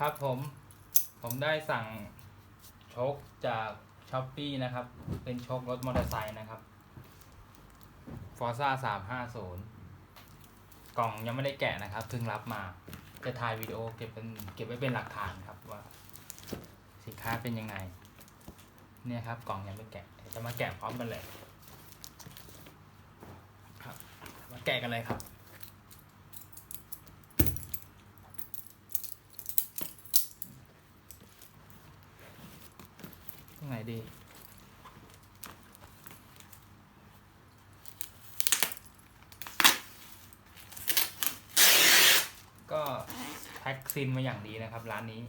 ครับผมผมได้สั่งชคจากช้อปปีนะครับ เป็นชครถมอเตอร์ไซค์นะครับฟอร์ซ่าสามห้าศูนย์กล่องยังไม่ได้แกะนะครับเพิ่งรับมา จะถ่ายวิดีโอเก็บเป็นเก็บไว้เป็นหลักฐานครับว่า สินค้าเป็นยังไง เนี่ยครับกล่องยังไม่แกะจะมาแกะพร้อมกันเลยครับมาแกะกันเลยครับ ตรงไหน ดีก็แพ็กซินมาอย่างดีนะครับ ร้านนี้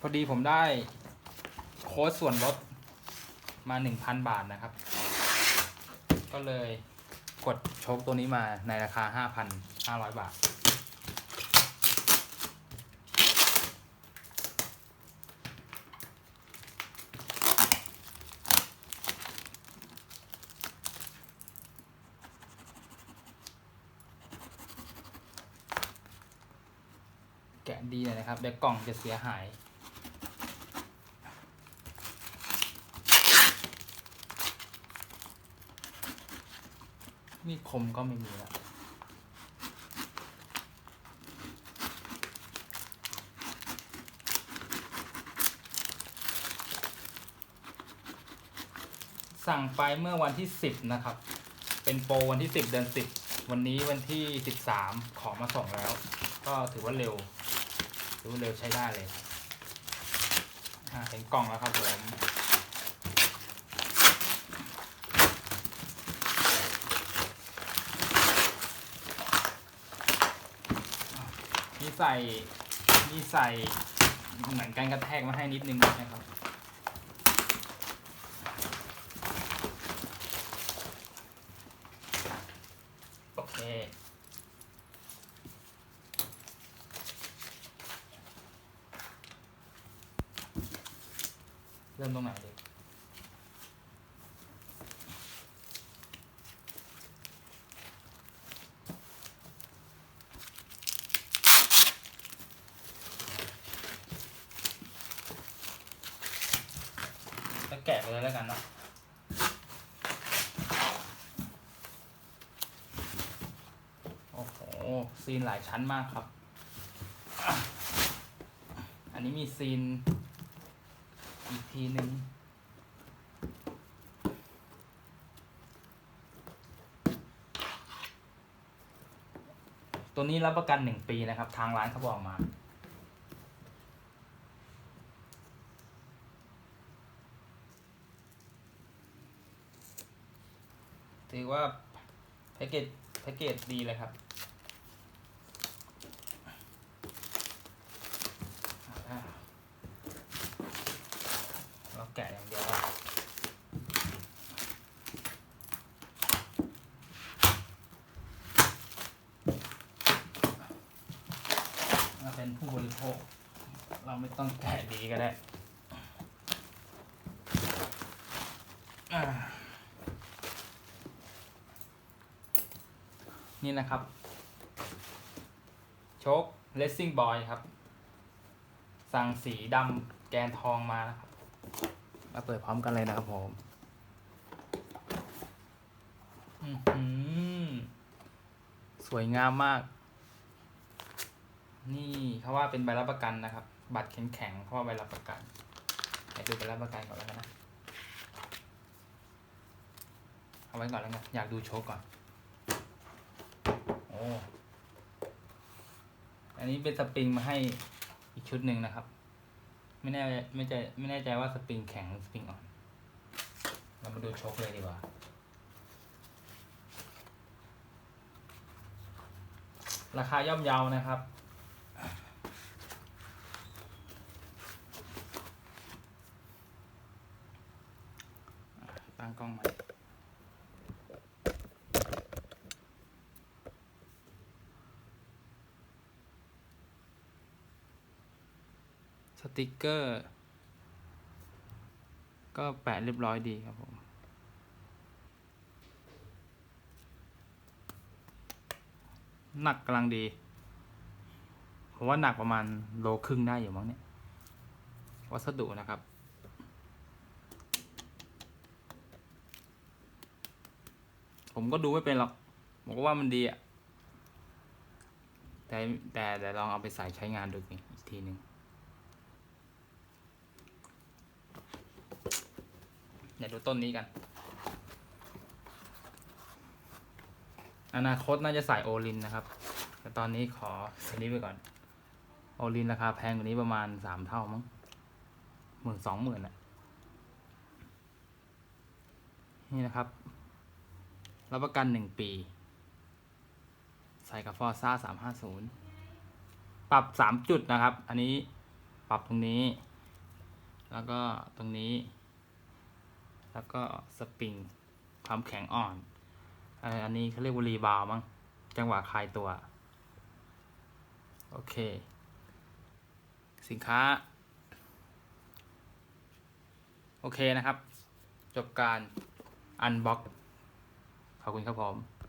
พอดีผมได้โค้ดส่วนลดมา 1,000 บาทนะครับ ก็เลยกดโชคตัวนี้มาในราคา 5,500 บาท ดีหน่อยนะครับเดี๋ยวกล่องจะเสียหาย มีคมก็ไม่มีแล้วสั่งไปเมื่อวันที่ 10 นะครับ เป็นโปรวันที่ 10 เดือน 10 วันนี้วันที่ 13 ของมาส่งแล้ว ก็ถือว่าเร็ว รู้ว่าเร็วใช้ได้เลยเห็นกล่องแล้วครับผมมีใส่มีใส่เหมือนกันกระแทกมาให้นิดนึงนะครับ โอเค เริ่มตรงไหนดีจะแกะไปเลยแล้วกันเนาะโอ้โห ซีนหลายชั้นมากครับ อันนี้มีซีน อีกทีหนึ่งตัวนี้รับประกันหนึ่งปีนะครับ ทางร้านเขาบอกมา ถือว่าแพ็กเกจแพ็กเกจดีเลยครับ อ่าเราแกะอย่างเดียวอะ เราเป็นผู้บริโภค เราไม่ต้องแกะดีก็ได้อ่านี่นะครับโชคเลสซิ่งบอยครับ สั่งสีดำแกนทองมานะครับ มาเปิดพร้อมกันเลยนะครับผมอื้อหือสวยงามมาก นี่เขาว่าเป็นใบรับประกันนะครับ บัตรแข็งๆเขาว่าใบรับประกันไปดูใบรับประกันก่อนแล้วกันนะเอาไว้ก่อนแล้วกันอยากดูโชว์ก่อนโอ้อันนี้เป็นสปริงมาให้อีกชุดหนึ่งนะครับ ไม่แน่ไม่ใจไม่แน่ใจว่าสปริงแข็งหรือสปริงอ่อนเรามาดูโชคเลยดีกว่าราคาย่อมเยานะครับ ตั้งกล้องใหม่สติกเกอร์ ก็แปะเรียบร้อยดีครับผมหนักกำลังดีผมว่าหนักประมาณโลครึ่งได้อยู่มั้งเนี่ย วัสดุนะครับ ผมก็ดูไม่เป็นหรอกผมก็ว่ามันดีอะแต่แต่แต่ลองเอาไปใส่ใช้งานดูอีกทีหนึ่งเดี๋ยวดูต้นนี้กัน อนาคตน่าจะใส่โอลินนะครับ แต่ตอนนี้ขอสลิปไปก่อน โอลินราคาแพงกว่านี้ประมาณสามเท่ามั้งหมื่นสองหมื่นอะนี่นะครับ รับประกันหนึ่งปี ใส่กับฟอร์ซ่าสามห้าศูนย์ปรับสามจุดนะครับ อันนี้ปรับตรงนี้ แล้วก็ตรงนี้ แล้วก็สปริงความแข็งอ่อนอันนี้เขาเรียกว่ารีบาวด์มั้งจังหวะคลายตัว โอเค สินค้า โอเคนะครับ จบการอันบ็อก ขอบคุณครับผม